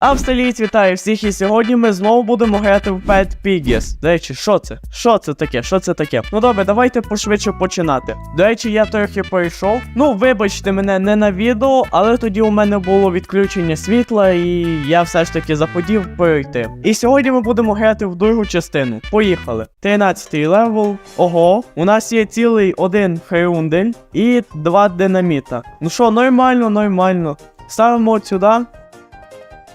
Австралієць вітаю всіх, і сьогодні ми знову будемо грати в Pet Piggies. До речі, що це? Що це таке? Що це таке? Ну добре, давайте пошвидше починати. До речі, я трохи пройшов. Ну, вибачте мене не на відео, але тоді у мене було відключення світла, і я все ж таки захотів пройти. І сьогодні ми будемо грати в другу частину. Поїхали. 13-й левел. Ого, у нас є цілий один хрюндель і два динаміта. Ну що, нормально, нормально. Ставимо от сюди.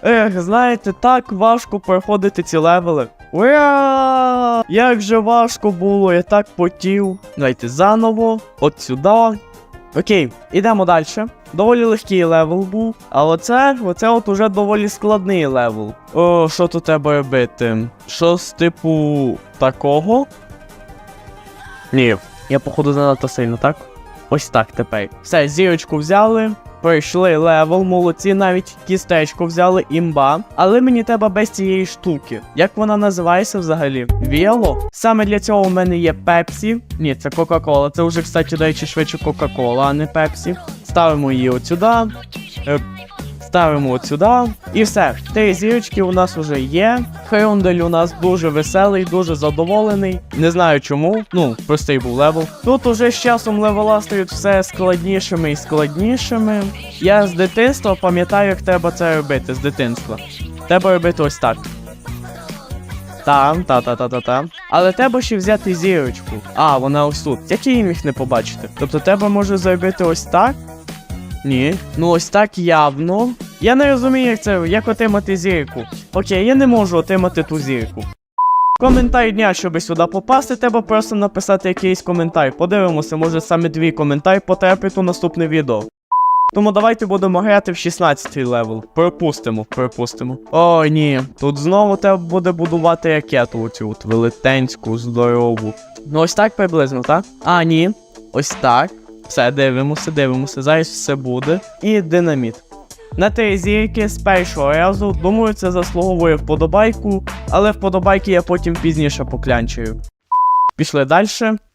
Ех, знаєте, так важко проходити ці левели. Ура! Як же важко було, я так потів. Давайте заново, от сюди. Окей, ідемо далі. Доволі легкий левел був. А оце, оце от уже доволі складний левел. О, що тут треба робити? Щось типу такого? Ні. Я походу занадто сильно, так? Ось так тепер. Все, зірочку взяли. Пройшли левел, молодці, навіть кістечко взяли імба. Але мені треба без цієї штуки. Як вона називається взагалі? Віало? Саме для цього у мене є Пепсі. Ні, це Кока-Кола. Це вже, кстати, до речі, швидше Кока-Кола, а не Пепсі. Ставимо її от сюди. Ставимо от сюди. І все. Три зірочки у нас вже є. Хрюндель у нас дуже веселий, дуже задоволений. Не знаю чому. Ну, простий був левел. Тут уже з часом левела стають все складнішими і складнішими. Я з дитинства пам'ятаю, як треба це робити з дитинства. Треба робити ось так. Там, та-та-та-та-та. Але треба ще взяти зірочку. А, вона ось тут. Як я їм їх не побачити? Тобто треба може зробити ось так. Ні. Ну ось так явно. Я не розумію, як це, як отримати зірку. Окей, я не можу отримати ту зірку. Коментар дня, щоб сюди попасти, треба просто написати якийсь коментар. Подивимося, може саме дві коментарі потрапить у наступне відео. Тому давайте будемо грати в 16 левел. Пропустимо, пропустимо. Ой, ні. Тут знову треба буде будувати ракету оцю от велетенську, здорову. Ну ось так приблизно, так? А, ні. Ось так. Все, дивимося, дивимося. Зараз все буде. І динаміт. На три зірки з першого разу, думаю, це заслуговує вподобайку, але вподобайки я потім пізніше поклянчую. Пішли далі.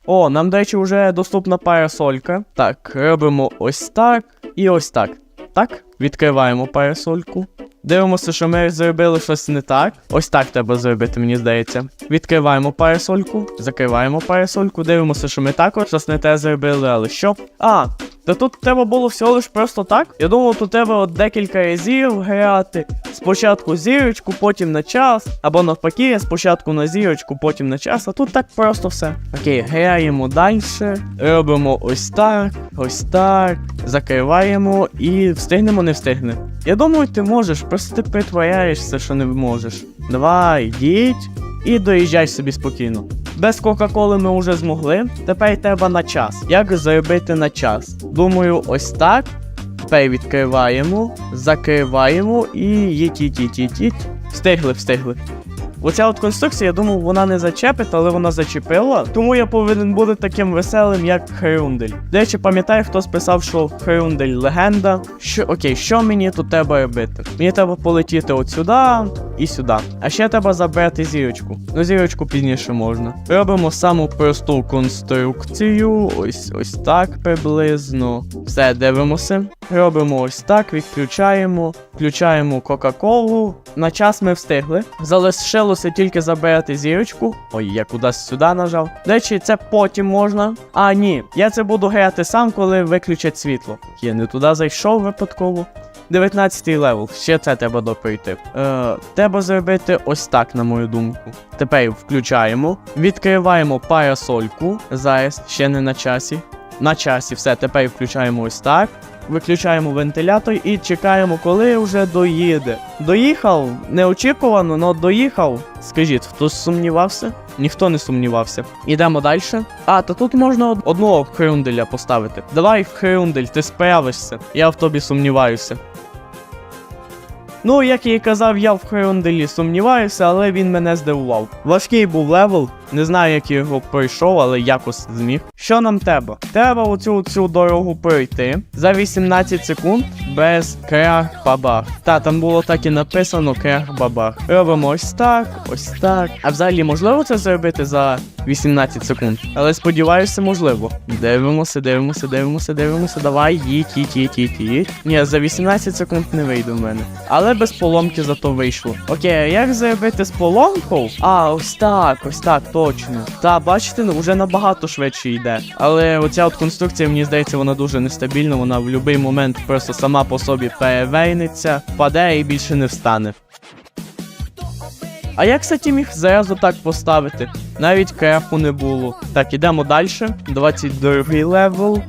О, нам, до речі, вже доступна парасолька. Так, робимо ось так і ось так. Так, відкриваємо парасольку. Дивимося, що ми зробили щось не так. Ось так треба зробити, мені здається. Відкриваємо парасольку, закриваємо парасольку, дивимося, що ми також щось не те зробили, але що? А, та тут треба було всього лиш просто так. Я думав, тут треба от декілька разів грати. Спочатку зірочку, потім на час. Або навпаки, спочатку на зірочку, потім на час. А тут так просто все. Окей, граємо далі. Робимо ось так, ось так. Закриваємо і встигнемо, не встигне. Я думаю, ти можеш, просто ти притворяєшся, що не можеш. Давай, йдіть і доїжджай собі спокійно. Без Кока-Коли ми вже змогли. Тепер треба на час. Як заробити на час? Думаю, ось так. Тепер відкриваємо, закриваємо і їть-їть-їть-їть. Встигли, встигли. Оця от конструкція, я думав, вона не зачепить, але вона зачепила. Тому я повинен бути таким веселим, як Хрюндель. До речі, пам'ятаю, хто списав, що Хрюндель легенда. Що окей, що мені тут треба робити? Мені треба полетіти от сюди і сюди. А ще треба забрати зірочку. Ну, зірочку пізніше можна. Робимо саму просту конструкцію. Ось ось так приблизно. Все, дивимося. Робимо ось так, відключаємо, включаємо Кока-Колу. На час ми встигли. Залишилося тільки забирати зірочку. Ой, я кудись сюди нажав. До речі, це потім можна. А, ні, я це буду грати сам, коли виключать світло. Я не туди зайшов випадково. 19 левел, ще це треба доприйти. Е, треба зробити ось так, на мою думку. Тепер включаємо, відкриваємо парасольку. Зараз ще не на часі. На часі, все, тепер включаємо ось так. Виключаємо вентилятор і чекаємо, коли вже доїде. Доїхав, неочікувано, але доїхав. Скажіть, хтось сумнівався? Ніхто не сумнівався. Ідемо далі. А, то тут можна одного хрюнделя поставити. Давай, хрюндель, ти справишся. Я в тобі сумніваюся. Ну, як я і казав, я в Хеонделі сумніваюся, але він мене здивував. Важкий був левел, Не знаю, як я його пройшов, але якось зміг. Що нам треба? Треба оцю цю дорогу пройти за 18 секунд без крах бабах. Та там було так і написано крах бабах. Робимо ось так, ось так. А взагалі можливо це зробити за 18 секунд. Але сподіваюся, можливо. Дивимося, дивимося, дивимося, дивимося. Давай, їдь, їдь, їдь, їдь, їдь. Ні, за 18 секунд не вийде в мене. Але без поломки зато вийшло. Окей, а як зробити з поломкою? А, ось так, ось так, точно. Та, бачите, ну, вже набагато швидше йде. Але оця от конструкція, мені здається, вона дуже нестабільна. Вона в будь-який момент просто сама по собі перевейниться, впаде і більше не встане. А я, кстати, міг зразу так поставити. Навіть краху не було. Так, ідемо далі. 22 левел.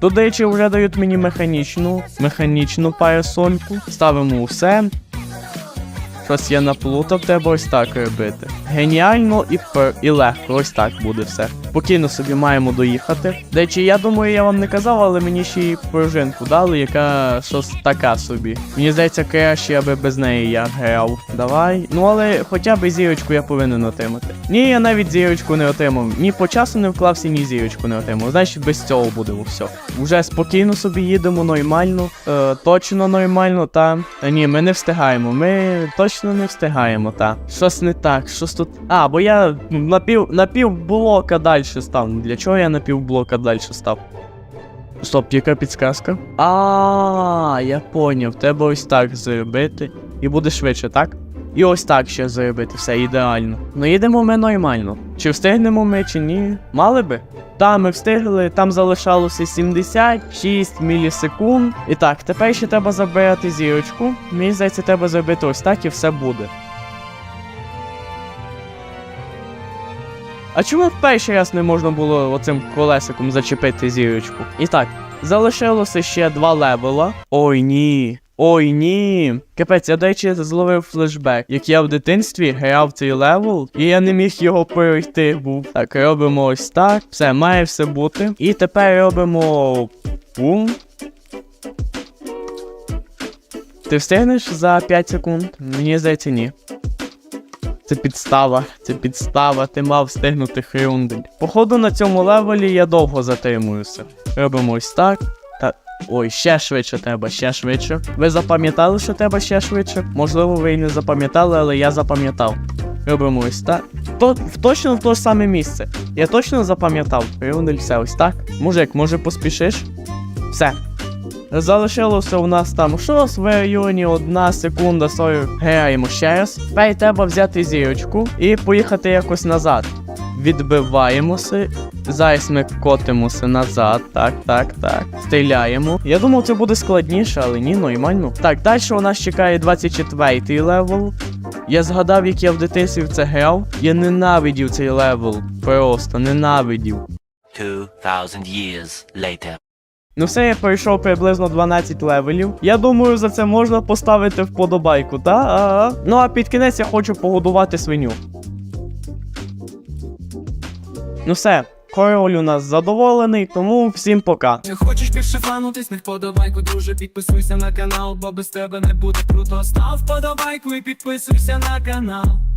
Тут, до речі, вже дають мені механічну, механічну парасольку. Ставимо усе. Щось я наплутав, треба ось так робити. Геніально і, пер... і легко, ось так буде все. Спокійно собі маємо доїхати. До речі, я думаю, я вам не казав, але мені ще й пружинку дали, яка щось така собі. Мені здається, краще, аби без неї я грав. Давай. Ну але хоча б зірочку я повинен отримати. Ні, я навіть зірочку не отримав. Ні по часу не вклався, ні зірочку не отримав. Значить, без цього будемо все. Уже спокійно собі їдемо нормально, е, точно нормально, та. Та ні, ми не встигаємо. Ми точно не встигаємо, та. Щось не так, щось тут. А, бо я на пів, на пів блока далі став. Для чого я на пів блока далі став? Стоп, яка підсказка? А, я поняв, треба ось так зробити. І буде швидше, так? І ось так ще зробити, все ідеально. Ну їдемо ми нормально. Чи встигнемо ми, чи ні? Мали би? Та, ми встигли, там залишалося 76 мілісекунд. І так, тепер ще треба забирати зірочку. Мені здається, треба зробити ось так і все буде. А чому в перший раз не можна було оцим колесиком зачепити зірочку? І так, залишилося ще два левела. Ой ні. Ой ні. Капець, я до речі, зловив флешбек. Як я в дитинстві грав цей левел, і я не міг його пройти був. Так, робимо ось так. Все, має все бути. І тепер робимо. Пум. Ти встигнеш за 5 секунд? Мені здається, ні. Це підстава, це підстава, ти мав встигнути хрюндель. Походу на цьому левелі я довго затримуюся. Робимо ось так. Та. Ой, ще швидше треба, ще швидше. Ви запам'ятали, що треба ще швидше? Можливо, ви і не запам'ятали, але я запам'ятав. Робимо ось так. То, точно в те ж саме місце. Я точно запам'ятав. Хрюндель, все ось так. Мужик, може поспішиш? Все. Залишилося у нас там щось в районі одна секунда 40. Граємо ще раз. Тепер треба взяти зірочку і поїхати якось назад. Відбиваємося. Зараз ми котимося назад. Так, так, так. Стріляємо. Я думав, це буде складніше, але ні, нормально. Так, далі у нас чекає 24-й левел. Я згадав, як я в дитинстві в це грав. Я ненавидів цей левел. Просто ненавидів. 2,000 years later. Ну все, я пройшов приблизно 12 левелів. Я думаю, за це можна поставити вподобайку, та? Ага. Ну а під кінець я хочу погодувати свиню. Ну все, король у нас задоволений, тому всім пока. Не хочеш більше фанутись, не вподобайку, друже, підписуйся на канал, бо без тебе не буде круто. Став вподобайку і підписуйся на канал.